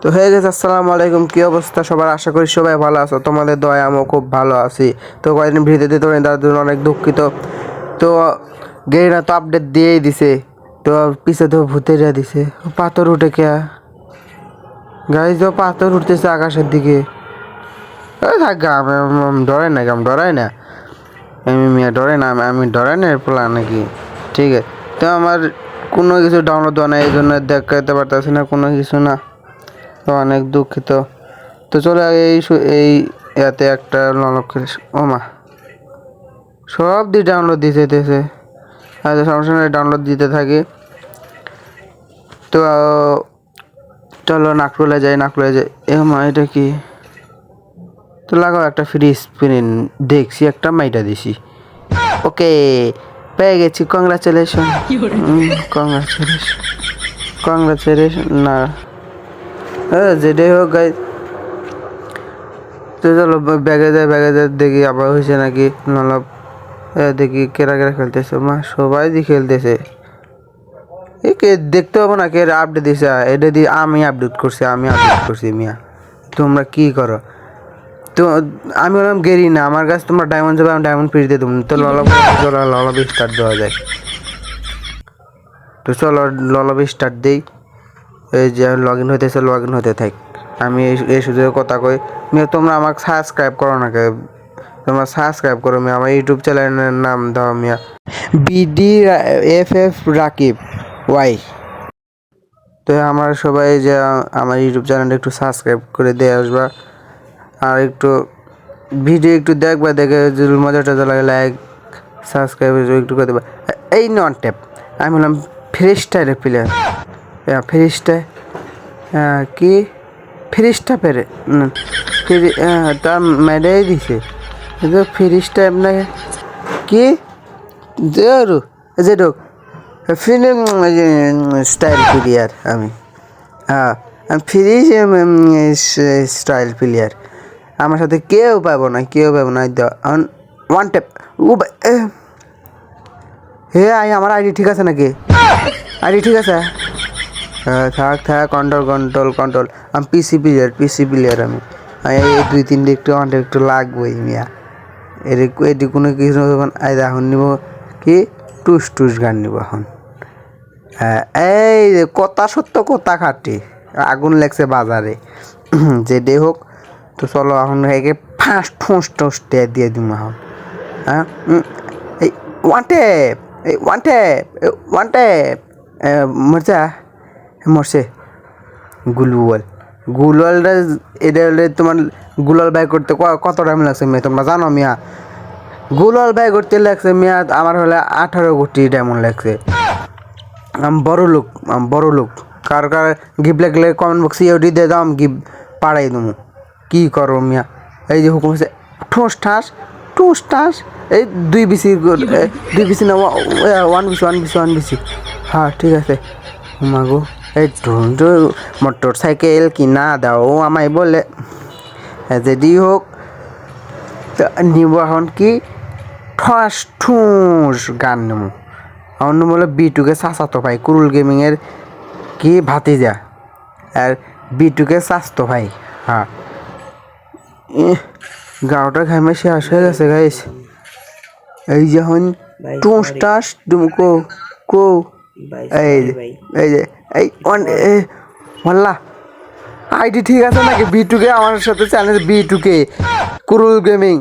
তো হয়ে গেছে আসসালামু আলাইকুম। কী অবস্থা? সবার আশা করি সবাই ভালো আছো। তোমাদের দয়া আমিও খুব ভালো আছি। তো কয়েকদিন ভিডিও দিতে পারি তার জন্য অনেক দুঃখিত। তো গেরিনা তো আপডেট দিয়েই দিছে। তো পিছে তো ভূতেরা দিছে। পাথর উঠে কে? গাড়ি তো পাথর উঠতেছে আকাশের দিকে। থাক গা, আমি আমি ডরাই না আমি ডরাই না। আমি মিয়া ডরাই না আমি- ডরাই না প্লান নাকি? ঠিক আছে। তো আমার কোনো কিছু ডাউনলোড দেওয়া নাই এই জন্য দেখাতে পারতেছি না কোনো কিছু না। অনেক দুঃখিত। তো চলে আগে এই এই ইয়াতে একটা ললক্ষের ও মা। সব দিয়ে ডাউনলোড দিতে দিতেছে আচ্ছা সমস্যা নেই ডাউনলোড দিতে থাকি। তো চলো নাকরুলে যাই নাকরুলে যাই। এ মা এটা কি? তো লাগাও একটা ফ্রি স্পিন দেখছি একটা মাইটা দিছি। ওকে পেয়ে গেছি কংগ্রাচুলেশন কংগ্রাচুলেশন কংগ্রাচুলেশন না। হ্যাঁ যেটাই হোক গাই তো চলো ব্যাগে যায় ব্যাগে যায় দেখি আবার হয়েছে নাকি। এ, দেখি কেরা কেরা খেলতেছে। মা, সবাই দিয়ে খেলতেছে। এ কে, দেখতে পাবো না কে আপডেট দিছে। এটা দিয়ে আমি আপডেট করছি, আমি আপডেট করছি, মিয়া। তোমরা কি করো? তো, আমি বললাম গেরি না, আমার কাছে তোমরা ডায়মন্ড যাবে আমি ডায়মন্ড ফিরিয়ে দেবো। তো ললব ললব স্টার্ট দেওয়া যায় তো চলো, ললব স্টার্ট দেই। এই যে লগ ইন হইতেছে লগ ইন হতে থাক। আমি এই সুযোগে কথা কই, মিয়া, তোমরা আমাকে সাবস্ক্রাইব করো না কে? তোমরা সাবস্ক্রাইব করো মিয়া, আমার ইউটিউব চ্যানেলের নাম দাও মিয়া। BD F F Rakib Y তো আমার সবাই যে আমার ইউটিউব চ্যানেলটা একটু সাবস্ক্রাইব করে দিয়ে আসবা। আর একটু ভিডিও একটু দেখবা, দেখে যদি মজা টজা লাগে লাইক সাবস্ক্রাইব একটু করে দেবা। এই নন ট্যাপ আমি বললাম ফ্রি স্টাইলের প্লেয়ার ফ্রি কি? ফ্রি স্টাইপের ফ্রি তা মেডাই দিছে। কিন্তু ফ্রি স্টাইপ না কি? জরু যে ঢোক ফিল্ম স্টাইল প্লেয়ার আমি। হ্যাঁ আমি ফ্রি স্টাইল প্লেয়ার। আমার সাথে কেউ পাবো না, কেউ পাবো না ওয়ান টেপ ও। হে, আই, আমার আইডি ঠিক আছে নাকি? আইডি ঠিক আছে? থাক থাক কন্ট্রোল কন্ট্রোল কন্ট্রোল আমি পিসি প্লেয়ার পিসি প্লেয়ার আমি। এই দুই, তিনটে একটু আমার একটু লাগবেই মিয়া। এর, এটি কোনো কিছু যখন আই এখন নিব। কি? টুস টুস গান নিব এখন। হ্যাঁ এই যে, কথা সত্য, কথা খাটি। আগুন লাগছে বাজারে। যেটাই হোক, তো চলো এখন একে ফাঁস, ঠোঁস ঠোঁস দিয়ে দিম এখন। হ্যাঁ এই ওয়ান টেপ এই ওয়ান টেপ ওয়ান টেপ মরচা মরছে। গুলওয়াল গুলওয়ালটা এটা হলে তোমার গুলাল বাই করতে কত টাইম লাগছে মেয়ে? তোমরা জানো মিয়া? গুলাল বাই করতে লাগছে মিয়া, আমার হলে আঠারো কোটি ডায়মন্ড লাগছে। আমি বড় লোক, আমি বড় লোক। কার কার গিফট লাগলে কমেন্ট বক্সে ইউডি দিয়ে দাও, আমি গিফট পাড়াই দেবো। কী করো মিয়া? এই যে হুকুম হচ্ছে ঠোঁস ঠাস ঠোঁস ঠাস। এই দুই বিসি দুই বিসি না one BC one BC one BC হ্যাঁ ঠিক আছে। মাগো। মোটর সাইকেল কিনা দাও আমায় বলে। যদি হোক তা নিব এখন কি? ঠাস ঠুস গান নেব অন্য বলে বিটুকে চাচাতো ভাই কুরুল গেমিংয়ের কি ভাতি ভাতিজা? আর বিটুকে চাচতো ভাই হ্যাঁ গাওটা ঘামে শেষ হয়ে গেছে গাইস এই যখন টুস টাস তুমি কো কো। এই যে এই যে এই মাল্লা আইডি ঠিক আছে নাকি? বি টুকে আমার সাথে চ্যালেঞ্জ বিটুকে কুরুল গেমিং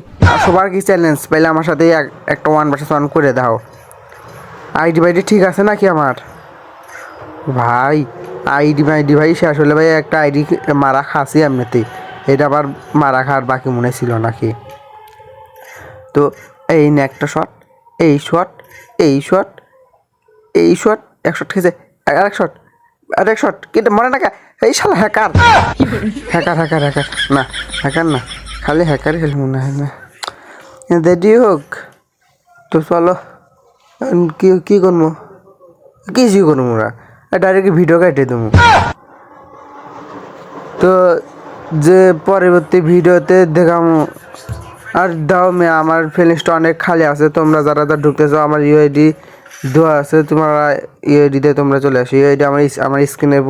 সবার কি চ্যালেঞ্জ পাইলে আমার সাথে এক- একটা ওয়ান ভার্সেস ওয়ান করে দাও। আইডি বাইডি ঠিক আছে নাকি আমার? ভাই আইডি মাইডি ভাই শেষ হলে ভাই একটা আইডি মারা খাসি এমনিতেই। এটা আবার মারা খাওয়ার বাকি মনে ছিল নাকি? তো এই নে একটা শট এই শট এই শট এই শট এক শট খেয়েছে আর এক শট আর এক শট কিন্তু মনে না? এই শালা হ্যাকার হ্যাকার হ্যাকার হ্যাকার না হ্যাকার না, খালি হ্যাকার খেল মনে হয় না। দেরি হোক, তো চলো কি কি করব? কিছু করব ওরা ডাইরেক্ট ভিডিও কাটে দেবো। তো যে পরবর্তী ভিডিওতে দেখাম, আর দাও মে, আমার ফিলিংসটা অনেক খালি আছে, তোমরা যারা যারা ঢুকতেছো, আমার ইউআইডি দেওয়া আছে তোমার ইয়ে দিতে তোমরা চলে আসো। ইউআইডি আমার আমার স্ক্রিনের